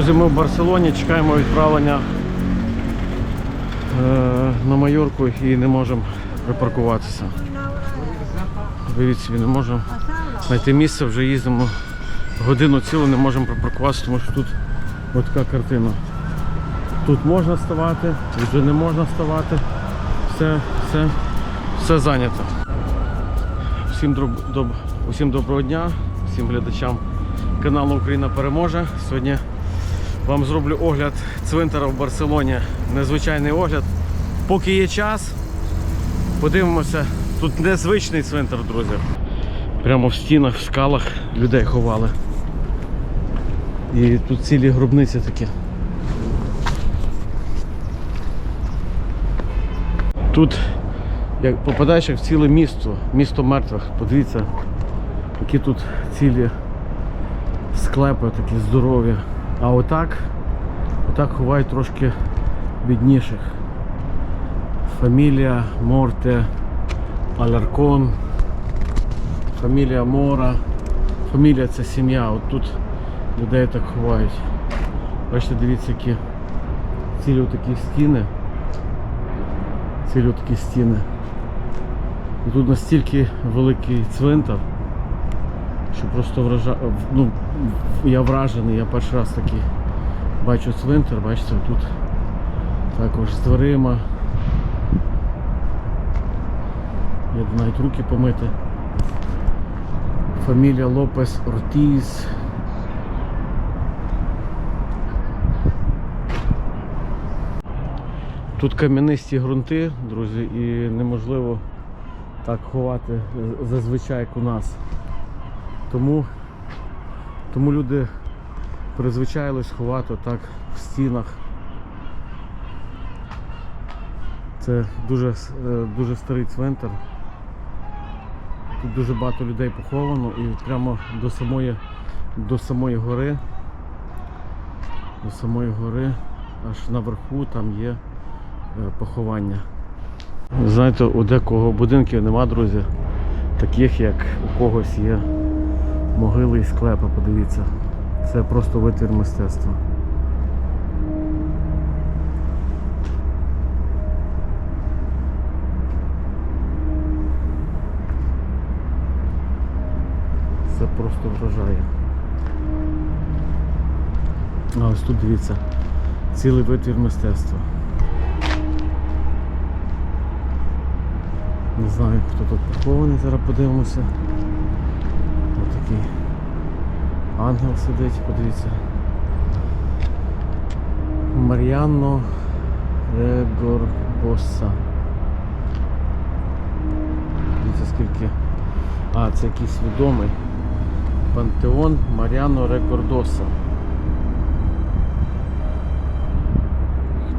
Друзі, ми в Барселоні чекаємо відправлення е, на Майорку і не можемо припаркуватися. Вивіть собі, не можемо знайти місце, вже їздимо годину цілу, не можемо припаркуватися, тому що тут така картина. Тут можна ставати, вже не можна ставати. Все, все, все зайнято. Всім, доб- усім доброго дня, всім глядачам каналу Україна переможе. Сьогодні вам зроблю огляд цвинтара в Барселоні. Незвичайний огляд. Поки є час, подивимося. Тут незвичний цвинтар, друзі. Прямо в стінах, в скалах людей ховали. І тут цілі гробниці такі. Тут як попадаєш як в ціле місто, місто мертвих. Подивіться, які тут цілі склепи такі здорові. А отак, отак ховають трошки бідніших. Фамілія Морте, Аляркон, фамілія Мора. Фамілія це сім'я. От тут людей так ховають. Бачите, дивіться, які цілі такі стіни. Цілі такі стіни. І тут настільки великий цвинтар, що просто вража... ну, я вражений, я перший раз такий бачу цвинтар, бачите, тут також з дверима. Я навіть руки помити. Фамілія Лопес Ортіз. Тут кам'янисті ґрунти, друзі, і неможливо так ховати зазвичай як у нас. Тому, тому люди призвичайлись ховати так в стінах. Це дуже, е, дуже старий цвинтар. Тут дуже багато людей поховано і прямо до самої, до самої гори, до самої гори, аж наверху там є е, поховання. Знаєте, у декого будинків нема, друзі, таких як у когось є могили і склепи, подивіться. Це просто витвір мистецтва. Це просто вражає. А ось тут дивіться, цілий витвір мистецтва. Не знаю, хто тут похований, зараз подивимося. Такий ангел сидить, подивіться. Мар'яно Регорбоса. Дивіться скільки. А, це якийсь відомий. Пантеон Мар'яно Регордоса.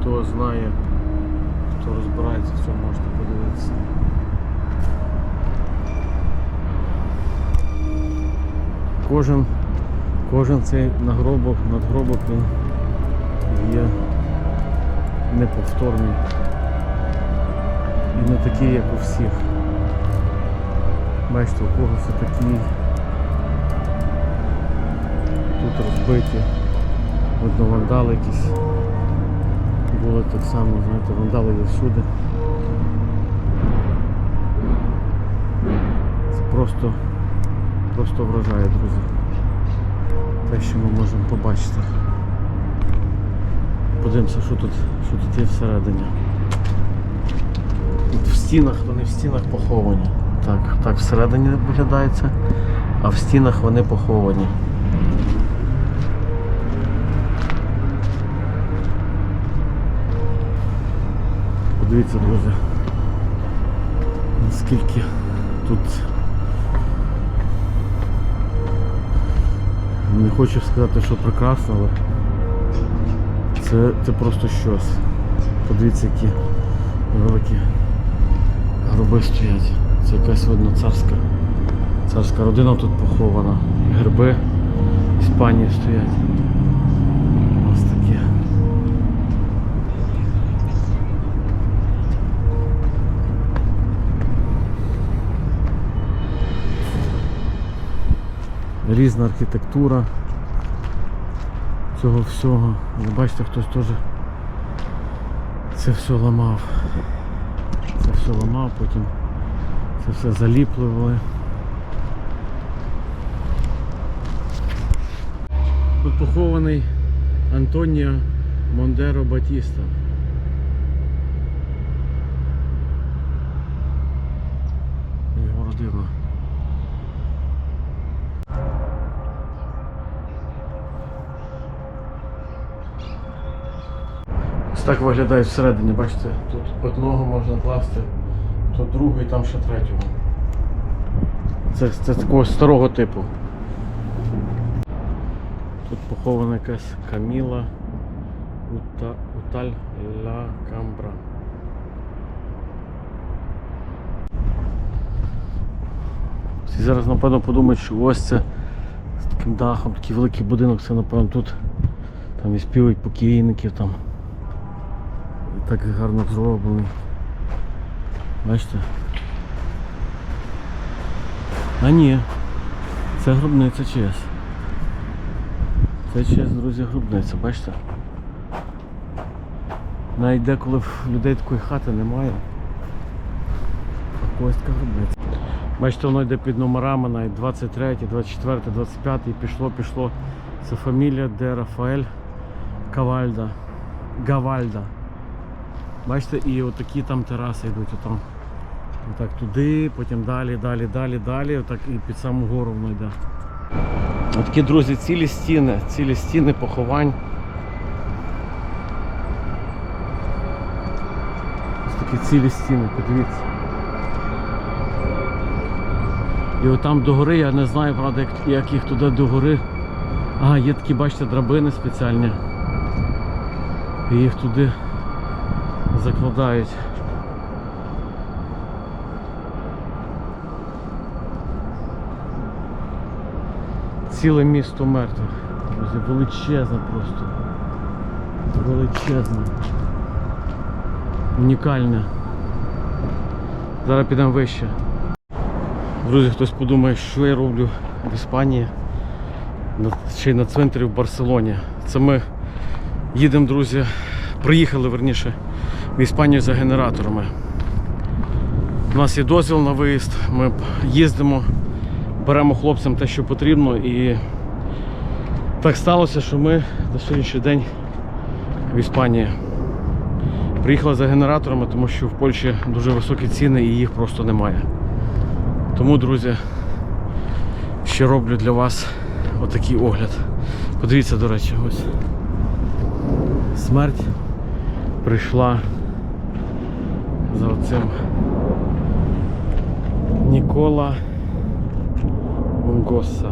Хто знає, хто розбирається в цьому, можете подивитися. Кожен, кожен цей нагробок, надгробок він є неповторний. І не такий, як у всіх. Бачите, у кого все такі тут розбиті. Видно вандали якісь були так само, знаєте, вандали є всюди. Це просто, просто вражає, друзі. Те, що ми можемо побачити. Подивимося, що тут, що тут є всередині. Тут в стінах, вони в стінах поховані. Так, так всередині виглядається, а в стінах вони поховані. Подивіться, друзі, наскільки тут не хочу сказати, що прекрасно, але це, це просто щось. Подивіться, які великі гроби стоять. Це якась видно царська. Царська родина тут похована. Герби Іспанії стоять. Різна архітектура. цього всього. Ви бачите, хтось теж це все ламав. Це все ламав, потім це все заліплювали. Тут похований Антоніо Мондеро Батіста. Його родина. Ось так виглядає всередині, бачите, тут одного можна класти, тут другий, там ще третього. Це, це такого старого типу. Тут похована якась Каміла Ута, Уталь Ла Камбра. Всі зараз напевно подумають, що ось це з таким дахом, такий великий будинок, це напевно тут там і співають покійників там. Так гарно зроблений. Бачите? А ні, це гробниця ЧС. Це ЧС, друзі, гробниця, бачите? Навіть деколи в людей такої хати немає. А ось така. Бачите, воно йде під номерами навіть 23, 24, 25 і пішло, пішло. Це фамілія де Рафаель Кавальда. Гавальда. Бачите, і отакі там тераси йдуть отам. Отак туди, потім далі, далі, далі, далі, отак і під саму гору воно йде. Отакі, друзі, цілі стіни, цілі стіни поховань. Ось такі цілі стіни, подивіться. І отам до гори, я не знаю, правда, як, як їх туди до гори. А, є такі, бачите, драбини спеціальні. І їх туди закладають. Ціле місто мертвих. Друзі, величезне просто. Величезне. Унікальне. Зараз підемо вище. Друзі, хтось подумає, що я роблю в Іспанії, й на центрі в Барселоні. Це ми їдемо, друзі, приїхали верніше в Іспанію за генераторами. У нас є дозвіл на виїзд, ми їздимо, беремо хлопцям те, що потрібно, і так сталося, що ми на сьогоднішній день в Іспанії. Приїхали за генераторами, тому що в Польщі дуже високі ціни і їх просто немає. Тому, друзі, ще роблю для вас отакий огляд. Подивіться, до речі, ось. Смерть прийшла за оцим Нікола Монгоса.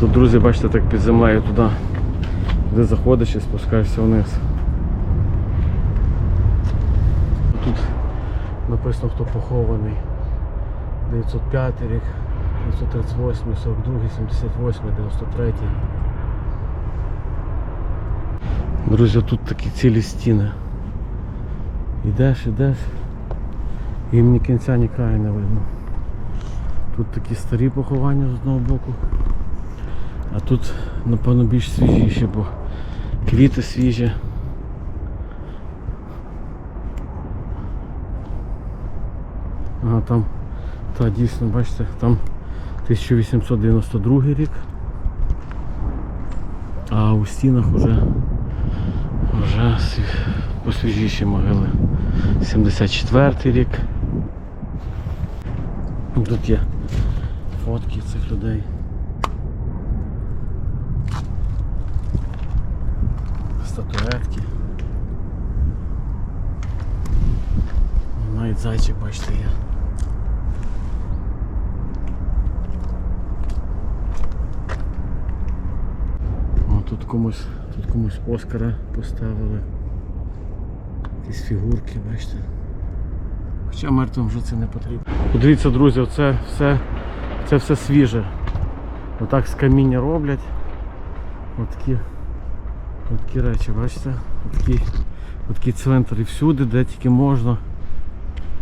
Тут, друзі, бачите, так під землею туди, туди заходиш і спускаєшся вниз. Тут написано, хто похований. 905 рік, 938, 42, 78, 93. Друзі, тут такі цілі стіни. Ідеш, ідеш, і ні кінця, ні краю не видно. Тут такі старі поховання з одного боку. А тут, напевно, більш свіжіші, бо квіти свіжі. Ага, там, та дійсно, бачите, там 1892 рік. А у стінах вже, вже сві- посвіжіші могили. 74-й рік. Тут є фотки цих людей. Статуетки. Навіть зайчик, бачите, є. О, тут комусь, тут комусь Оскара поставили. Якісь фігурки, бачите. Хоча мертвим вже це не потрібно. Подивіться, друзі, оце все, це все свіже. Отак з каміння роблять. Отакі, отакі речі, бачите? Отакий, отакий цвинтар і всюди, де тільки можна.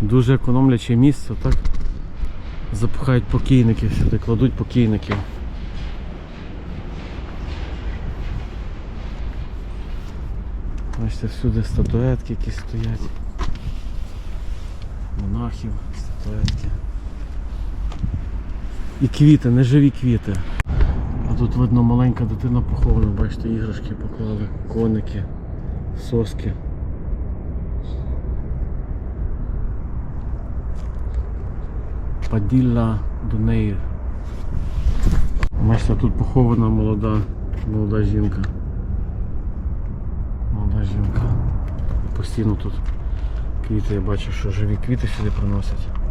Дуже економляче місце, так запихають покійників сюди, кладуть покійників. Бачите, всюди статуетки якісь стоять. Монахів, статуетки. І квіти, неживі квіти. А тут видно маленька дитина похована, бачите, іграшки поклали, коники, соски. Паділла Дунеїр. Бачите, тут похована молода, молода жінка. Жінка. Постійно тут квіти, я бачу, що живі квіти сюди приносять.